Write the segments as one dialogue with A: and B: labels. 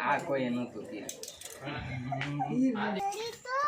A: આ કોઈ નહોતું ત્યાં
B: Quito.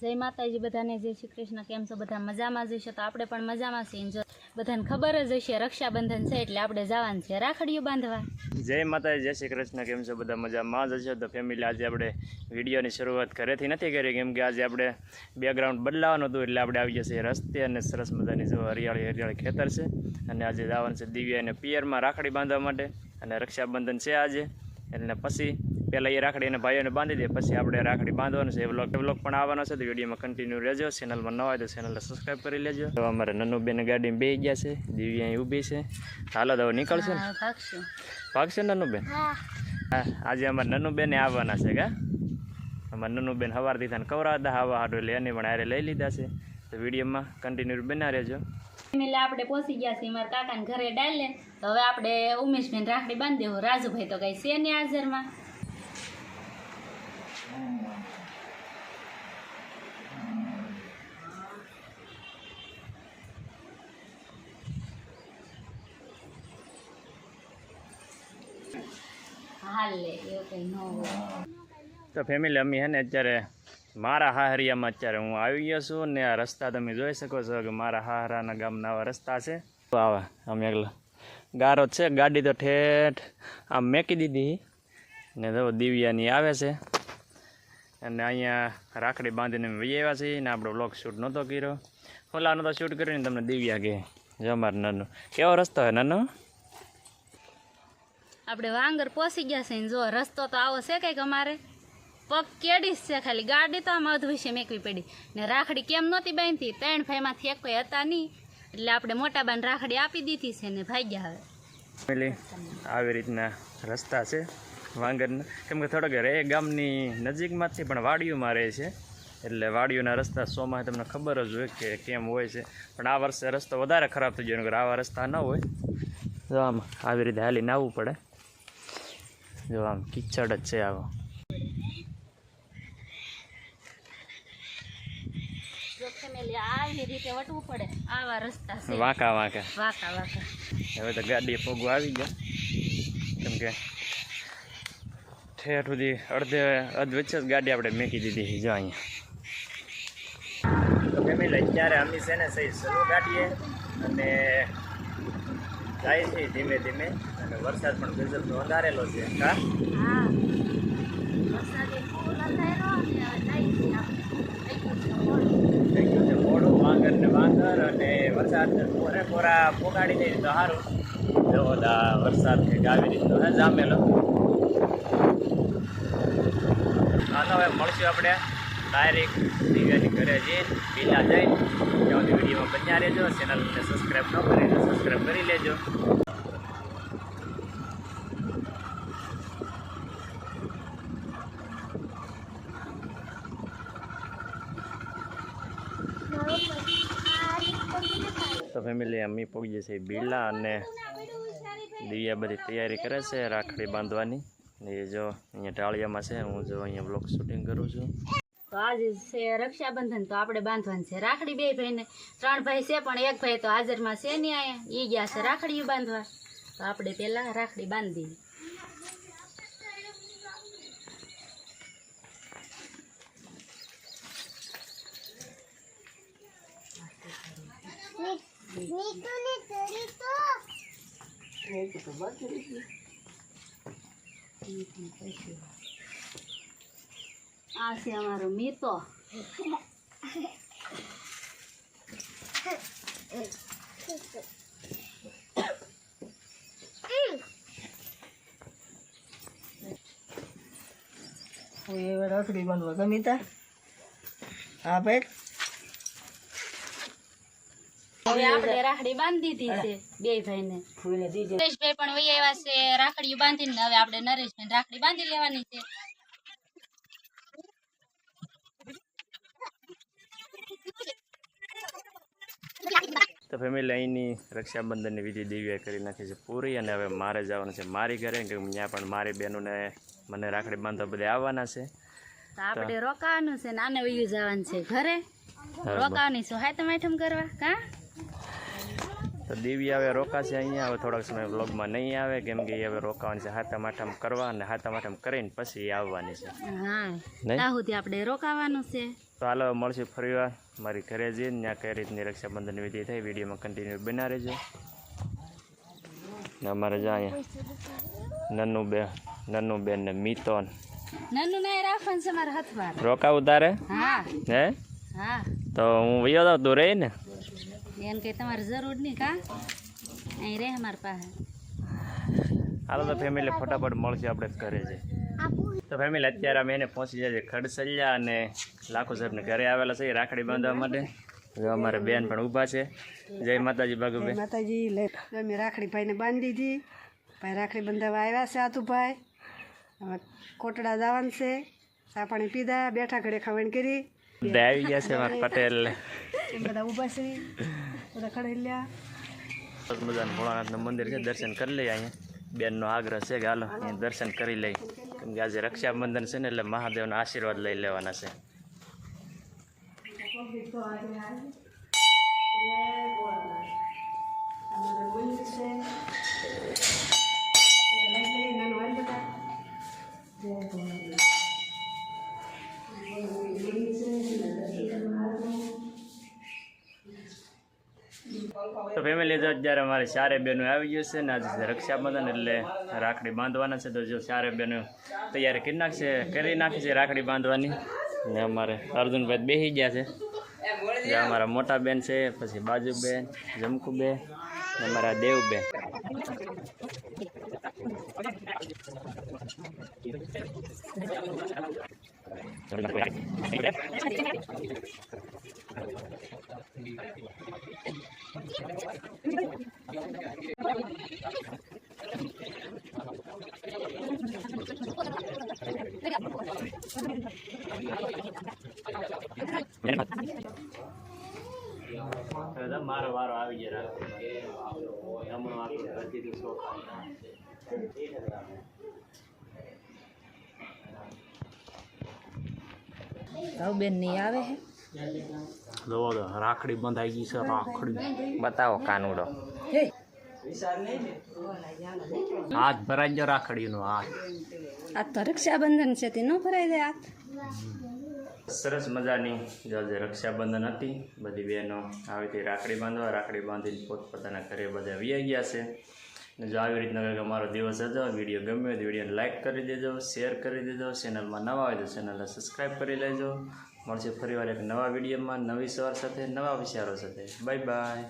C: જય માતાજી, બધાને જય શ્રી કૃષ્ણ. કેમ છો? બધા મજામાં જ હશો? તો આપણે પણ મજામાં છીએ. જો બધાને ખબર જ હશે, રક્ષાબંધન છે એટલે આપણે જવાનું છે રાખડીઓ બાંધવા.
D: જય માતાજી, જય શ્રી કૃષ્ણ. કેમ છો? બધા મજામાં જ હશે? તો ફેમિલી આજે આપણે વિડીયોની શરૂઆત ઘરેથી નથી કરી, કેમ કે આજે આપણે બેકગ્રાઉન્ડ બદલાવાનું હતું એટલે આપણે આવી જશે રસ્તે અને સરસ મજાની જો હરિયાળી હરિયાળી ખેતર છે. અને આજે જવાનું છે દિવ્યા અને પિયરમાં રાખડી બાંધવા માટે. અને રક્ષાબંધન છે આજે. એટલે પછી પહેલાં એ રાખડી અને ભાઈઓને બાંધી દે પછી આપણે રાખડી બાંધવાનું છે. એ વ્લોગ વ્લોગ પણ આવવાનો છે તો વિડીયોમાં કન્ટિન્યુ રહેજો. ચેનલમાં ન હોય તો ચેનલને સબસ્ક્રાઈબ કરી લેજો. તો અમારે નનુબેન ગાડીમાં બે ગયા છે દીવી અહીં ઊભી છે. હાલો તો નીકળશે ને.
C: ભાગશું.
D: નનુબેન? હા. આજે અમારે નનુબેને આવવાના છે કા? અમારે નનુબેન સવારથી થાય કવરાતા હવા હાડું એટલે એને પણ હારે લઈ લીધા છે. તો વિડીયોમાં કન્ટિન્યુ બના રહેજો.
C: એટલે આપણે પહોંચી ગયા છીએ મારા કાકાને ઘરે ડાલે તો હવે આપણે ઉમેશબેન રાખડી બાંધી દેવું. રાજુભાઈ તો કઈ છે ને હાજરમાં. હાલ, એવું કંઈ ન હોય.
D: તો ફેમિલી અમે હે ને અત્યારે મારા હાહરિયામાં અત્યારે હું આવી ગયો છું ને આ રસ્તા તમે જોઈ શકો છો કે મારા હાહરાના ગામના આવા રસ્તા છે. તો આવા, અમે ગારો છે, ગાડી તો ઠેઠ આમ મેકી દીધી ને તો દિવ્યાની આવે છે. અને અહીંયા રાખડી બાંધીને અમે વહી આવ્યા છીએ ને આપણો બ્લોગ શૂટ નહોતો કર્યો. ઓલાનો તો શૂટ કરીને તમને દિવ્યા કે જમાર નાનો, કેવો રસ્તો હોય નાનો?
C: આપણે વાંગર પહોંચી ગયા છે જો, રસ્તો તો આવો છે કંઈક અમારે. પગ કેડીશ છે ખાલી, ગાડી તો આમ અધવિશે મેકવી પડી. ને રાખડી કેમ નહોતી બાંધતી? ત્રણ ભાઈમાંથી એક કોઈ હતા નહીં. એટલે આપણે મોટા બાન રાખડી આપી દીધી છે ને ભાગ્યા હવે.
D: આવી રીતના રસ્તા છે વાંગરના. કેમ કે થોડોક રે ગામની નજીકમાંથી પણ વાડીઓમાં રહે છે. એટલે વાડીઓના રસ્તા સોમાં તમને ખબર જ હોય કે કેમ હોય છે. પણ આ વર્ષે રસ્તો વધારે ખરાબ થઈ ગયો આવા રસ્તા ન હોય. તો આમ આવી રીતે હાલીને આવવું પડે. જો આમ કિચડ જ છે આવો વાંકા વાંકા.
C: વાંકા વાંકા.
D: હવે તો ગાડી પગું આવી ગયા. કેમ કે ઠેર સુધી અડધે અધ વચ્ચે જ ગાડી આપણે મેકી દીધી છે જો અહીંયા. ફેમિલી અત્યારે અમે છે ને સહી શરૂ ગાડીએ અને જાય છે ધીમે ધીમે અને વરસાદ પણ ગુજરાત વધારેલો છે.
C: મોડું.
D: વાંગર ને વાંગર અને વરસાદ પોરે પોરા પોગાડી દે તો સારું જો વરસાદ કંઈક આવી રીતનો હે જામેલો. હા, તો હવે મળશું આપણે. ડાયરેક્ટ દિવ્યાની ઘરે જઈને પીલા જઈને ત્યાં સુધી વિડીયોમાં બન્યા રહેજો ચેનલને સબસ્ક્રાઈબ ન કરી તો સબસ્ક્રાઈબ કરી લેજો. તો ફેમિલી અમી પહોંચીએ છીએ બિરલા અને દિવ્યા બધી તૈયારી કરે છે રાખડી બાંધવાની. એ જો અહીંયા ટાળિયામાં છે, હું જો અહીંયા બ્લોક શૂટિંગ કરું છું.
C: તો આજે છે રક્ષાબંધન તો આપણે બાંધવાનું છે. રાખડી બે ભાઈને ત્રણ ભાઈ છે પણ એક ભાઈ તો હાજરમાં છે નહીં આયા એ ગયા છે રાખડીઓ બાંધવા. તો આપણે પહેલાં રાખડી બાંધી
B: ni Torito.
C: આ છે અમારો મીતો.
E: રાખડી બાંધવા ગમી તા? હા ભાઈ.
C: હવે આપણે રાખડી બાંધી દીધી છે બે ભાઈને. નરેશભાઈ પણ વહી આવ્યા છે રાખડીઓ બાંધીને હવે આપણે નરેશભાઈ રાખડી બાંધી લેવાની છે.
D: તો ફેમિલી અહીંની રક્ષાબંધનની વિધિ દિવ્યા કરી નાખી છે પૂરી અને હવે મારે જવાનું છે મારી ઘરે કે ત્યાં પણ મારી બહેનોને મને રાખડી બાંધવા બધે આવવાના છે.
C: આપણે રોકાવાનું છે નાને વયું જવાનું છે ઘરે. રોકાવાની શું? હાય તમે આઈટમ કરવા? કા
D: તો દિવ્ય હવે રોકાશે અહીંયા. હવે થોડાક સમય બ્લોગમાં નહીં આવે કેમ કે હવે રોકાવાની છે. હાથા આઠમ કરવા અને હાથા આઠમ કરીને પછી આવવાની છે.
C: હા. ત્યાં સુધી આપણે રોકાવાનું છે.
D: તો હાલો મળશે ફરીવાર. મારી ઘરે જઈને ત્યાં કઈ રીતની રક્ષાબંધન વિધિ થઈ વિડીયોમાં કન્ટિન્યુ બના રહેજો. ને અમારે જ અહીંયા નન્નું બેન નન્નું બેન ને મિતોન.
C: નાનું નાય રાખવાનું છે મારા હાથમાં.
D: રોકાવું તારે?
C: હા.
D: હે?
C: હા.
D: તો હું વયો તું રહી ને
C: તમારે જરૂર નહીં કા? અહીં રહે અમારી પાસે.
D: હાલો તો ફેમિલી ફટાફટ મળશે આપણે ઘરે જઈ તો ફેમિલી અત્યારે અમે એને પહોંચી જાય છે ખડસલિયા અને લાખો સાહેબને ઘરે આવેલા છે રાખડી બાંધવા માટે. જો અમારે બેન પણ ઊભા છે. જય માતાજી ભાગુભાઈ
E: માતાજી લે. અમે રાખડી ભાઈને બાંધી દીધી. ભાઈ રાખડી બંધાવા આવ્યા છે આતુભાઈ. હવે કોટડા જવાનું છે. ચા પાણી પીધા બેઠા ઘડે ખાવાની કરી.
D: બધા આવી ગયા છે મારા પટેલ.
E: બધા ઊભા છે. બધા ખડેલ્યા.
D: લ્યા મજાનું ભોળાનાથનું મંદિર છે દર્શન કરી લઈએ અહીંયા. બેનનો આગ્રહ છે કે હાલો દર્શન કરી લઈ કેમ કે આજે રક્ષાબંધન છે ને એટલે મહાદેવના આશીર્વાદ લઈ લેવાના છે. તો ફેમિલી તો અત્યારે અમારે ચારે બહેનો આવી ગયું છે ને આજે રક્ષાબંધન એટલે રાખડી બાંધવાના છે તો જો ચારે બહેનો તૈયારી કરી નાખશે, કરી નાખી છે રાખડી બાંધવાની. ને અમારે અર્જુનભાઈ બેસી ગયા છે. જે અમારા મોટા બેન છે, પછી બાજુ બેન જમકુ બેન ને અમારા દેવ બેન હવે તો મારો વારો આવી ગયા હમણાં આપણે તો શોખ
C: બેન નહીં આવે હે?
D: તો રાખડી બંધાઈ ગઈ છે રાખડી.
A: બતાવો કાનુડો.
D: હાથ ભરાઈ ગયો રાખડીનો હાથ.
C: આ તો રક્ષાબંધન છે તે ન ભરાઈ જાય હાથ.
D: સરસ મજાની જો રક્ષાબંધન હતી. બધી બહેનો આવી રીતે રાખડી બાંધવા રાખડી બાંધીને પોતપોતાના ઘરે બધા વ્યાઈ ગયા છે. ને જો આવી રીતના કંઈક અમારો દિવસ હતો વીડિયો ગમ્યો હોય તો વિડીયોને લાઇક કરી દેજો શેર કરી દેજો. ચેનલમાં નવા હોય તો ચેનલને સબસ્ક્રાઈબ કરી લેજો. મળશે ફરીવાર એક નવા વિડીયોમાં નવી સવાર સાથે નવા વિચારો સાથે. Bye bye